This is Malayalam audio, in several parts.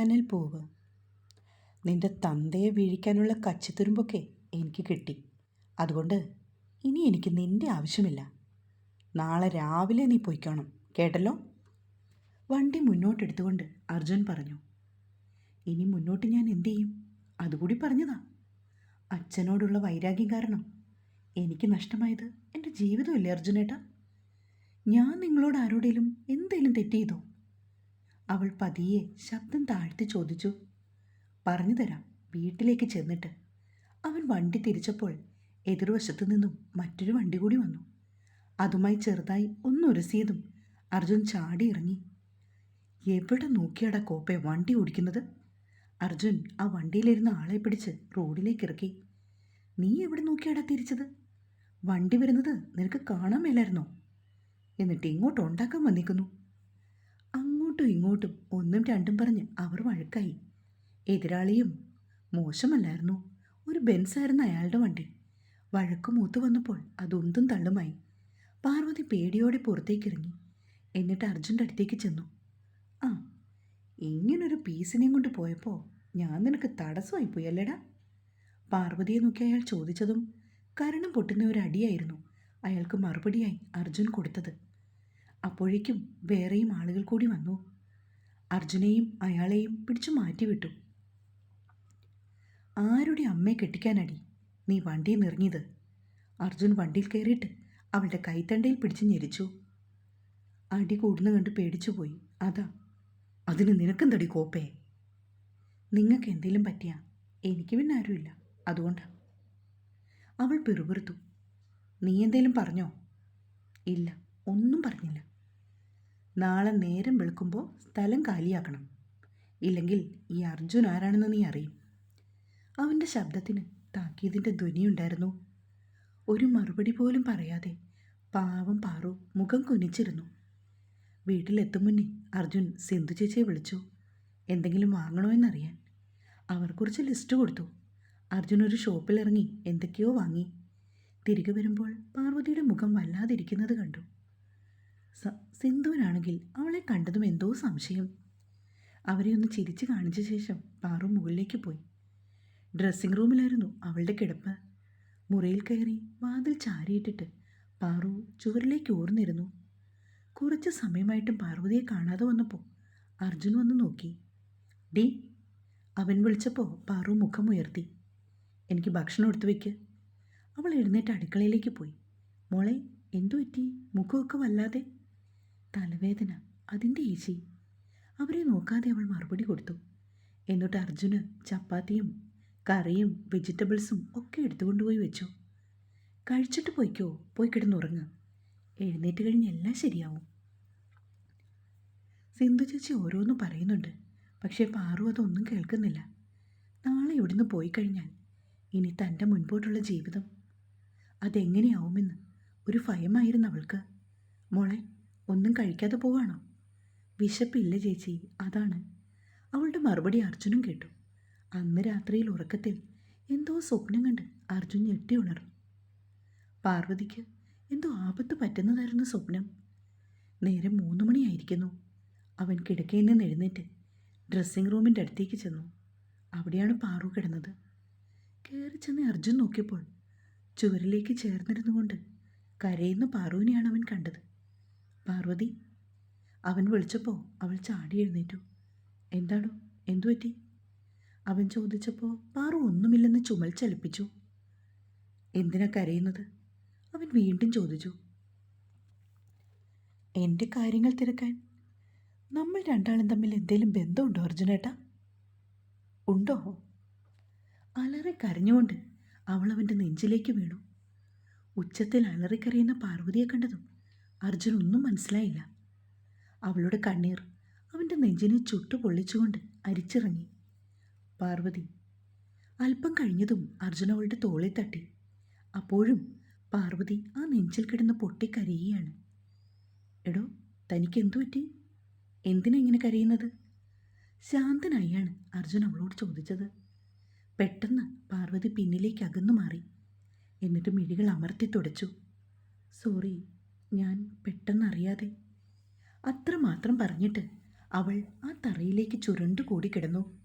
കനൽപ്പൂവ് നിന്റെ തന്തയെ വീഴിക്കാനുള്ള കച്ചിത്തുരുമ്പൊക്കെ എനിക്ക് കിട്ടി. അതുകൊണ്ട് ഇനി എനിക്ക് നിന്റെ ആവശ്യമില്ല. നാളെ രാവിലെ നീ പോയിക്കോണം കേട്ടല്ലോ? വണ്ടി മുന്നോട്ടെടുത്തുകൊണ്ട് അർജുൻ പറഞ്ഞു. ഇനി മുന്നോട്ട് ഞാൻ എന്തു ചെയ്യും? അതുകൂടി പറഞ്ഞതാ. അച്ഛനോടുള്ള വൈരാഗ്യം കാരണം എനിക്ക് നഷ്ടമായത് എന്റെ ജീവിതമല്ലേ അർജുനേട്ടാ? ഞാൻ നിങ്ങളോട് ആരോടേലും എന്തേലും തെറ്റ് ചെയ്തോ? അവൾ പതിയെ ശബ്ദം താഴ്ത്തി ചോദിച്ചു പറഞ്ഞു തരാം വീട്ടിലേക്ക് ചെന്നിട്ട്. അവൻ വണ്ടി തിരിച്ചപ്പോൾ എതിർവശത്തു നിന്നും മറ്റൊരു വണ്ടി കൂടി വന്നു. അതുമായി ചെറുതായി ഒന്നുരസിയതും അർജുൻ ചാടി ഇറങ്ങി. എവിടെ നോക്കിയാടാ കോപ്പെ വണ്ടി ഓടിക്കുന്നത്? അർജുൻ ആ വണ്ടിയിലിരുന്ന ആളെ പിടിച്ച് റോഡിലേക്ക് ഇറക്കി. നീ എവിടെ നോക്കിയാടാ തിരിച്ചത്? വണ്ടി വരുന്നത് നിനക്ക് കാണാൻ മേലായിരുന്നോ? എന്നിട്ട് ഇങ്ങോട്ട് ഉണ്ടാക്കാൻ വന്നിരിക്കുന്നു. അങ്ങോട്ടും ഇങ്ങോട്ടും ഒന്നും രണ്ടും പറഞ്ഞ് അവർ വഴക്കായി. എതിരാളിയും മോശമല്ലായിരുന്നു. ഒരു ബെൻസായിരുന്നു അയാളുടെ വണ്ടി. വഴക്ക് മൂത്ത് വന്നപ്പോൾ അതൊന്തും തള്ളുമായി. പാർവതി പേടിയോടെ പുറത്തേക്കിറങ്ങി. എന്നിട്ട് അർജുന്റെ അടുത്തേക്ക് ചെന്നു. ആ ഇങ്ങനൊരു പീസിനെയും കൊണ്ട് പോയപ്പോൾ ഞാൻ നിനക്ക് തടസ്സമായി പോയി അല്ലേടാ? പാർവതിയെ നോക്കി അയാൾ ചോദിച്ചതും കരണം പൊട്ടുന്ന ഒരു അടിയായിരുന്നു അയാൾക്ക് മറുപടിയായി അർജുൻ കൊടുത്തത്. അപ്പോഴേക്കും വേറെയും ആളുകൾ കൂടി വന്നു. അർജുനെയും അയാളെയും പിടിച്ചു മാറ്റിവിട്ടു. ആരുടെ അമ്മയെ കെട്ടിക്കാനടി നീ വണ്ടിയിൽ നിറങ്ങിയത് അർജുൻ വണ്ടിയിൽ കയറിയിട്ട് അവളുടെ കൈത്തണ്ടയിൽ പിടിച്ച് ഞെരിച്ചു. അടി കൂടുന്ന കണ്ട് പേടിച്ചുപോയി. അതാ അതിന് നിനക്കും തടി കോപ്പേ? നിങ്ങൾക്ക് എന്തെങ്കിലും പറ്റിയാ? എനിക്ക് പിന്നെ ആരുമില്ല. അതുകൊണ്ടാ. അവൾ പിറുപിറുത്തു. നീ എന്തേലും പറഞ്ഞോ? ഇല്ല ഒന്നും പറഞ്ഞില്ല. നാളെ നേരം വെളുക്കുമ്പോൾ സ്ഥലം കാലിയാക്കണം. ഇല്ലെങ്കിൽ ഈ അർജുൻ ആരാണെന്ന് നീ അറിയും. അവന്റെ ശബ്ദത്തിന് താക്കീതിന്റെ ധ്വനിയുണ്ടായിരുന്നു. ഒരു മറുപടി പോലും പറയാതെ പാവം പാറു മുഖം കുനിച്ചിരുന്നു. വീട്ടിലെത്തും മുന്നേ അർജുൻ സിന്ധു ചേച്ചിയെ വിളിച്ചു. എന്തെങ്കിലും വാങ്ങണോ എന്നറിയാൻ. അവർ കുറച്ച് ലിസ്റ്റ് കൊടുത്തു. അർജുൻ ഒരു ഷോപ്പിലിറങ്ങി എന്തൊക്കെയോ വാങ്ങി. തിരികെ വരുമ്പോൾ പാർവതിയുടെ മുഖം വല്ലാതിരിക്കുന്നത് കണ്ടു. സിന്ധുവിനാണെങ്കിൽ അവളെ കണ്ടതും എന്തോ സംശയം. അവരെ ഒന്ന് ചിരിച്ചു കാണിച്ച ശേഷം പാറു മുകളിലേക്ക് പോയി. ഡ്രസ്സിംഗ് റൂമിലായിരുന്നു അവളുടെ കിടപ്പ്. മുറിയിൽ കയറി വാതിൽ ചാരിയിട്ടിട്ട് പാറു ചുവരിലേക്ക് ഊർന്നിരുന്നു. കുറച്ച് സമയമായിട്ടും പാർവതിയെ കാണാതെ വന്നപ്പോൾ അർജുൻ വന്ന് നോക്കി. ഡി അവൻ വിളിച്ചപ്പോൾ പാറു മുഖമുയർത്തി എനിക്ക് ഭക്ഷണം എടുത്തു വയ്ക്ക് അവൾ എഴുന്നേറ്റ് അടുക്കളയിലേക്ക് പോയി. മോളെ എന്തു പറ്റി? മുഖമൊക്കെ വല്ലാതെ. തലവേദന അതിന്റെ ഏച്ചി അവരെ നോക്കാതെ അവൾ മറുപടി കൊടുത്തു. എന്നിട്ട് അർജുന് ചപ്പാത്തിയും കറിയും വെജിറ്റബിൾസും ഒക്കെ എടുത്തുകൊണ്ടുപോയി വെച്ചു. കഴിച്ചിട്ട് പോയിക്കോ പോയി കിടന്നുറങ്ങ്. എഴുന്നേറ്റ് കഴിഞ്ഞ് എല്ലാം ശരിയാവും. സിന്ധു ചേച്ചി ഓരോന്നും പറയുന്നുണ്ട് പക്ഷേ പാറു അതൊന്നും കേൾക്കുന്നില്ല. നാളെ ഇവിടുന്ന് പോയി കഴിഞ്ഞാൽ ഇനി തന്റെ മുൻപോട്ടുള്ള ജീവിതം അതെങ്ങനെയാവുമെന്ന് ഒരു ഭയമായിരുന്നു അവൾക്ക്. മോളെ ഒന്നും കഴിക്കാതെ പോവാണോ? വിശപ്പില്ല ചേച്ചി അതാണ്. അവളുടെ മറുപടി അർജുനും കേട്ടു. അന്ന് രാത്രിയിൽ ഉറക്കത്തിൽ എന്തോ സ്വപ്നം കണ്ട് അർജുൻ ഞെട്ടി ഉണർന്നു. പാർവതിക്ക് എന്തോ ആപത്ത് പറ്റുന്നതായിരുന്നു സ്വപ്നം. നേരം മൂന്ന് മണിയായിരിക്കുന്നു. അവൻ കിടക്കയിൽ നിന്ന് എഴുന്നേറ്റ് ഡ്രസ്സിംഗ് റൂമിന്റെ അടുത്തേക്ക് ചെന്നു. അവിടെയാണ് പാറു കിടന്നത്. കയറി ചെന്ന് അർജുൻ നോക്കിയപ്പോൾ ചുവരിലേക്ക് ചേർന്നിരുന്നു കൊണ്ട് കരയുന്ന പാറുവിനെയാണ് അവൻ കണ്ടത്. പാർവതി. അവൻ വിളിച്ചപ്പോൾ അവൾ ചാടി എഴുന്നേറ്റു. എന്താണോ? എന്തു പറ്റി? അവൻ ചോദിച്ചപ്പോൾ പാറു ഒന്നുമില്ലെന്ന് ചുമൽ ചലിപ്പിച്ചു. എന്തിനാ കരയുന്നത്? അവൻ വീണ്ടും ചോദിച്ചു. എന്റെ കാര്യങ്ങൾ തിരക്കാൻ. നമ്മൾ രണ്ടാളും തമ്മിൽ എന്തെങ്കിലും ബന്ധമുണ്ടോ അർജുനേട്ടാ? ഉണ്ടോ? അലറി കരഞ്ഞുകൊണ്ട് അവൾ അവന്റെ നെഞ്ചിലേക്ക് വീണു. ഉച്ചത്തിൽ അലറിക്കരയുന്ന പാർവതിയെ കണ്ടതും അർജുൻ ഒന്നും മനസ്സിലായില്ല. അവളുടെ കണ്ണീർ അവന്റെ നെഞ്ചിനെ ചുട്ടു പൊള്ളിച്ചുകൊണ്ട് അരിച്ചിറങ്ങി. പാർവതി അല്പം കഴിഞ്ഞതും അർജുൻ അവളുടെ തോളിൽ തട്ടി. അപ്പോഴും പാർവതി ആ നെഞ്ചിൽ കിടന്ന് പൊട്ടിക്കരയുകയാണ്. എടോ തനിക്ക് എന്തു പറ്റി? എന്തിനാ ഇങ്ങനെ കരയുന്നത്? ശാന്തനായാണ് അർജുൻ അവളോട് ചോദിച്ചത്. പെട്ടെന്ന് പാർവതി പിന്നിലേക്ക് അകന്നു മാറി. എന്നിട്ട് മിഴികൾ അമർത്തി തുടച്ചു. സോറി ഞാൻ പെട്ടെന്ന് അറിയാതെ അത്രമാത്രം പറഞ്ഞിട്ട് അവൾ ആ തറയിലേക്ക് ചുരുണ്ടു കൂടി കിടന്നു.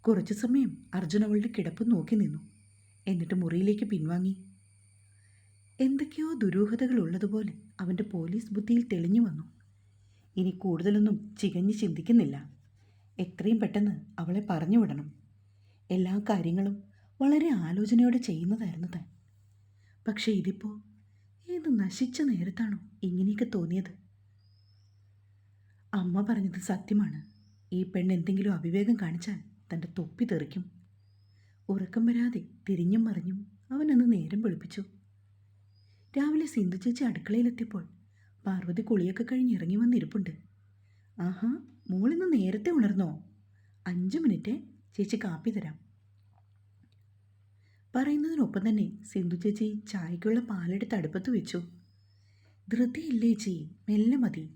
കുറച്ചു സമയം അർജുൻ അവളുടെ കിടപ്പ് നോക്കി നിന്നു. എന്നിട്ട് മുറിയിലേക്ക് പിൻവാങ്ങി. എന്തൊക്കെയോ ദുരൂഹതകൾ ഉള്ളതുപോലെ അവന്റെ പോലീസ് ബുദ്ധിയിൽ തെളിഞ്ഞു വന്നു. ഇനി കൂടുതലൊന്നും ചികഞ്ഞ് ചിന്തിക്കുന്നില്ല. എത്രയും പെട്ടെന്ന് അവളെ പറഞ്ഞു വിടണം. എല്ലാ കാര്യങ്ങളും വളരെ ആലോചനയോടെ ചെയ്യുന്നതായിരുന്നു താൻ. പക്ഷേ ഇതിപ്പോൾ ഏത് നശിച്ച നേരത്താണോ ഇങ്ങനെയൊക്കെ തോന്നിയത്? അമ്മ പറഞ്ഞത് സത്യമാണ്. ഈ പെണ്ണ് എന്തെങ്കിലും അവിവേകം കാണിച്ചാൽ തന്റെ തൊപ്പി തെറിക്കും. ഉറക്കം വരാതെ തിരിഞ്ഞും മറിഞ്ഞും അവനന്ന് നേരം വെളുപ്പിച്ചു. രാവിലെ സിന്ധു ചേച്ചി അടുക്കളയിലെത്തിയപ്പോൾ പാർവതി കുളിയൊക്കെ കഴിഞ്ഞ് ഇറങ്ങി വന്നിരിപ്പുണ്ട്. ആഹാ മോളിന്ന് നേരത്തെ ഉണർന്നോ? അഞ്ച് മിനിറ്റ് ചേച്ചി കാപ്പി തരാം. പറയുന്നതിനൊപ്പം തന്നെ സിന്ധു ചേച്ചി ചായക്കുള്ള പാലെടുത്ത് അടുപ്പത്ത് വെച്ചു. ധൃതിയില്ലേ ചേ മെല്ലെ മതി.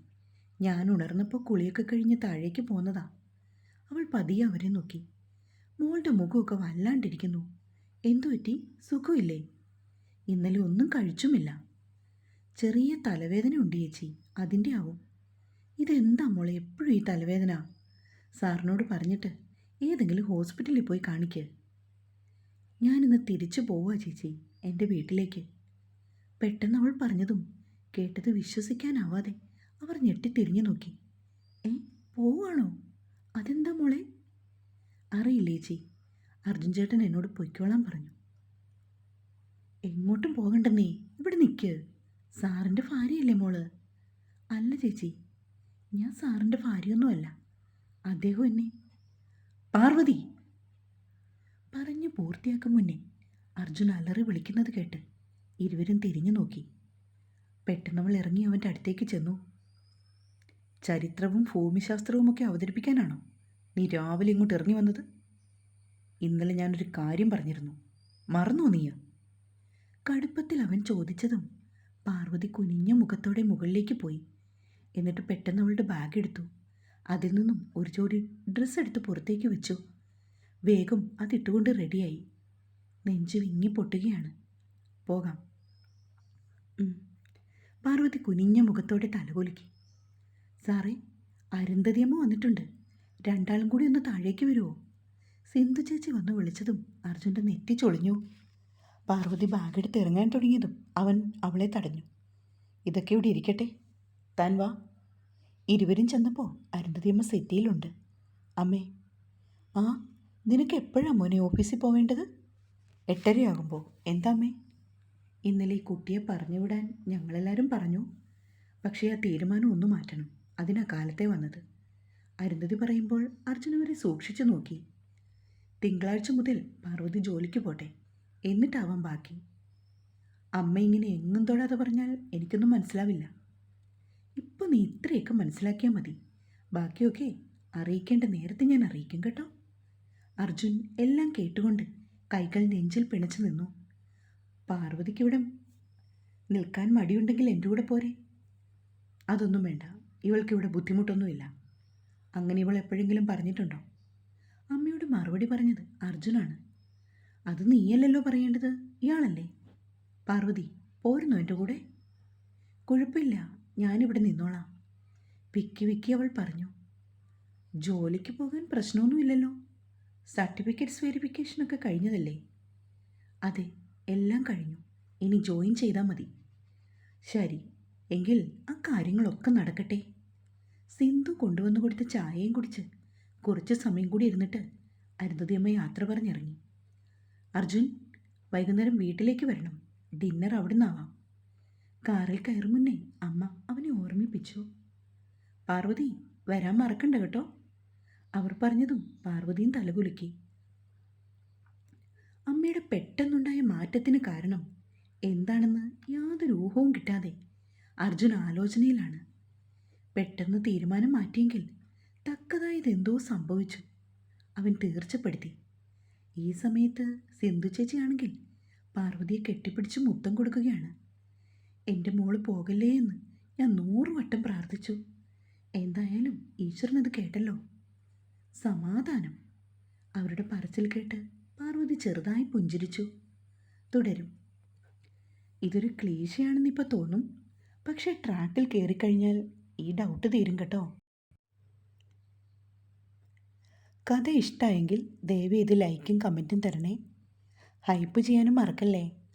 ഞാൻ ഉണർന്നപ്പോൾ കുളിയൊക്കെ കഴിഞ്ഞ് താഴേക്ക് പോന്നതാ. അവൾ പതിയെ അവരെ നോക്കി. മോളുടെ മുഖമൊക്കെ വല്ലാണ്ടിരിക്കുന്നു. എന്തു പറ്റി? സുഖമില്ലേ? ഇന്നലെ ഒന്നും കഴിച്ചുമില്ല. ചെറിയ തലവേദന ഉണ്ട് ചേച്ചി അതിന്റെ ആവും. ഇതെന്താ മോളെ എപ്പോഴും ഈ തലവേദന? സാറിനോട് പറഞ്ഞിട്ട് ഏതെങ്കിലും ഹോസ്പിറ്റലിൽ പോയി കാണിക്ക്. ഞാനിന്ന് തിരിച്ചു പോവാ ചേച്ചി. എന്റെ വീട്ടിലേക്ക്. പെട്ടെന്ന് അവൾ പറഞ്ഞതും കേട്ടത് വിശ്വസിക്കാനാവാതെ അവർ ഞെട്ടിത്തിരിഞ്ഞു നോക്കി. ഏ പോവാണോ? അതെന്താ മോളെ? അറിയില്ലേ ചേച്ചി. അർജുൻ ചേട്ടൻ എന്നോട് പൊയ്ക്കോളാൻ പറഞ്ഞു. എങ്ങോട്ടും പോകണ്ടെന്നേ. ഇവിടെ നിൽക്ക് സാറിന്റെ ഭാര്യയല്ലേ മോൾ? അല്ല ചേച്ചി. ഞാൻ സാറിന്റെ ഭാര്യയൊന്നുമല്ല. അദ്ദേഹം എന്നെ പാർവതി! പറഞ്ഞു പൂർത്തിയാക്കും മുന്നേ അർജുൻ അലറി വിളിക്കുന്നത് കേട്ട് ഇരുവരും തിരിഞ്ഞു നോക്കി. പെട്ടെന്നവൾ ഇറങ്ങി അവന്റെ അടുത്തേക്ക് ചെന്നു. ചരിത്രവും ഭൂമിശാസ്ത്രവുമൊക്കെ അവതരിപ്പിക്കാനാണോ നീ രാവിലെ ഇങ്ങോട്ട് ഇറങ്ങി വന്നത്? ഇന്നലെ ഞാനൊരു കാര്യം പറഞ്ഞിരുന്നു. മറന്നോ നീയ? കടുപ്പത്തിൽ അവൻ ചോദിച്ചതും പാർവതി കുനിഞ്ഞ മുഖത്തോടെ മുകളിലേക്ക് പോയി. എന്നിട്ട് പെട്ടെന്ന് അവളുടെ ബാഗ് എടുത്തു. അതിൽ നിന്നും ഒരു ജോഡി ഡ്രസ്സ് എടുത്ത് പുറത്തേക്ക് വെച്ചു. വേഗം അതിട്ടുകൊണ്ട് റെഡിയായി. നെഞ്ചു വിങ്ങി പൊട്ടുകയാണ്. പോകാം. പാർവതി കുനിഞ്ഞ മുഖത്തോടെ തലകുലുക്കി. സാറേ അരുന്ധതിയമ്മ വന്നിട്ടുണ്ട്. രണ്ടാളും കൂടി ഒന്ന് താഴേക്ക് വരുമോ സിന്ധു ചേച്ചി വന്ന് വിളിച്ചതും അർജുന്റെ നെറ്റി ചൊളിഞ്ഞു. പാർവതി ബാഗെടുത്ത് ഇറങ്ങാൻ തുടങ്ങിയതും അവൻ അവളെ തടഞ്ഞു. ഇതൊക്കെ ഇവിടെ ഇരിക്കട്ടെ. താൻ വാ. ഇരുവരും ചെന്നപ്പോൾ അരുന്ധതിയമ്മ സെറ്റിയിലുണ്ട്. അമ്മേ. ആ നിനക്ക് എപ്പോഴാണ് മോനെ ഓഫീസിൽ പോവേണ്ടത്? എട്ടരയാകുമ്പോൾ എന്താ അമ്മേ? ഇന്നലെ ഈ കുട്ടിയെ പറഞ്ഞു വിടാൻ ഞങ്ങളെല്ലാവരും പറഞ്ഞു. പക്ഷേ ആ തീരുമാനം ഒന്ന് മാറ്റണം. അതിനാ കാലത്തെ വന്നത്. അരുന്ധതി പറയുമ്പോൾ അർജുന വരെ സൂക്ഷിച്ചു നോക്കി. തിങ്കളാഴ്ച മുതൽ പാർവതി ജോലിക്ക് പോട്ടെ. എന്നിട്ടാവാം ബാക്കി. അമ്മ ഇങ്ങനെ എങ്ങും തൊടാതെ പറഞ്ഞാൽ എനിക്കൊന്നും മനസ്സിലാവില്ല. ഇപ്പം നീ ഇത്രയൊക്കെ മനസ്സിലാക്കിയാൽ മതി. ബാക്കിയൊക്കെ അറിയിക്കേണ്ട നേരത്തെ ഞാൻ അറിയിക്കും കേട്ടോ. അർജുൻ എല്ലാം കേട്ടുകൊണ്ട് കൈകൾ നെഞ്ചിൽ പിണച്ചു നിന്നു. പാർവതിക്കിവിടെ നിൽക്കാൻ മടിയുണ്ടെങ്കിൽ എന്റെ കൂടെ പോരെ. അതൊന്നും വേണ്ട. ഇവൾക്കിവിടെ ബുദ്ധിമുട്ടൊന്നുമില്ല. അങ്ങനെ ഇവൾ എപ്പോഴെങ്കിലും പറഞ്ഞിട്ടുണ്ടോ? അമ്മയോട് മറുപടി പറഞ്ഞത് അർജുനാണ്. അത് നീയല്ലല്ലോ പറയേണ്ടത്. ഇയാളല്ലേ? പാർവതി പോരുന്നു എന്റെ കൂടെ? കുഴപ്പമില്ല. ഞാനിവിടെ നിന്നോളാം. വിക്കി വിക്കി അവൾ പറഞ്ഞു. ജോലിക്ക് പോകാൻ പ്രശ്നമൊന്നുമില്ലല്ലോ. സർട്ടിഫിക്കറ്റ്സ് വെരിഫിക്കേഷനൊക്കെ കഴിഞ്ഞതല്ലേ? അതെ എല്ലാം കഴിഞ്ഞു. ഇനി ജോയിൻ ചെയ്താൽ മതി. ശരി എങ്കിൽ ആ കാര്യങ്ങളൊക്കെ നടക്കട്ടെ. സിന്ധു കൊണ്ടുവന്നു കൊടുത്ത ചായയും കുടിച്ച് കുറച്ച് സമയം കൂടി ഇരുന്നിട്ട് അരുന്ധതിയമ്മ യാത്ര പറഞ്ഞിറങ്ങി. അർജുൻ വൈകുന്നേരം വീട്ടിലേക്ക് വരണം. ഡിന്നർ അവിടെ നിന്നാവാം കാറിൽ കയറും മുന്നേ അമ്മ അവനെ ഓർമ്മിപ്പിച്ചു. പാർവതി വരാൻ മറക്കണ്ട കേട്ടോ. അവർ പറഞ്ഞതും പാർവതിയും തലകുലുക്കി. അമ്മയുടെ പെട്ടെന്നുണ്ടായ മാറ്റത്തിന് കാരണം എന്താണെന്ന് യാതൊരു ഊഹവും കിട്ടാതെ അർജുൻ ആലോചനയിലാണ്. പെട്ടെന്ന് തീരുമാനം മാറ്റിയെങ്കിൽ തക്കതായതെന്തോ സംഭവിച്ചു. അവൻ തീർച്ചപ്പെടുത്തി. ഈ സമയത്ത് സിന്ധു ചേച്ചിയാണെങ്കിൽ പാർവതിയെ കെട്ടിപ്പിടിച്ച് മുത്തം കൊടുക്കുകയാണ്. എന്റെ മോൾ പോകല്ലേ എന്ന് ഞാൻ നൂറുവട്ടം പ്രാർത്ഥിച്ചു. എന്തായാലും ഈശ്വരനത് കേട്ടല്ലോ. സമാധാനം. അവരുടെ പറച്ചിൽ കേട്ട് പാർവതി ചെറുതായി പുഞ്ചിരിച്ചു. തുടരും. ഇതൊരു ക്ലീശയാണെന്നിപ്പോൾ തോന്നും. പക്ഷേ ട്രാക്കിൽ കയറിക്കഴിഞ്ഞാൽ ഈ ഡൗട്ട് തീരും കേട്ടോ. കഥ ഇഷ്ടമായെങ്കിൽ ദയവ് ഇത് ലൈക്കും കമന്റും തരണേ. ഹൈപ്പ് ചെയ്യാനും മറക്കല്ലേ?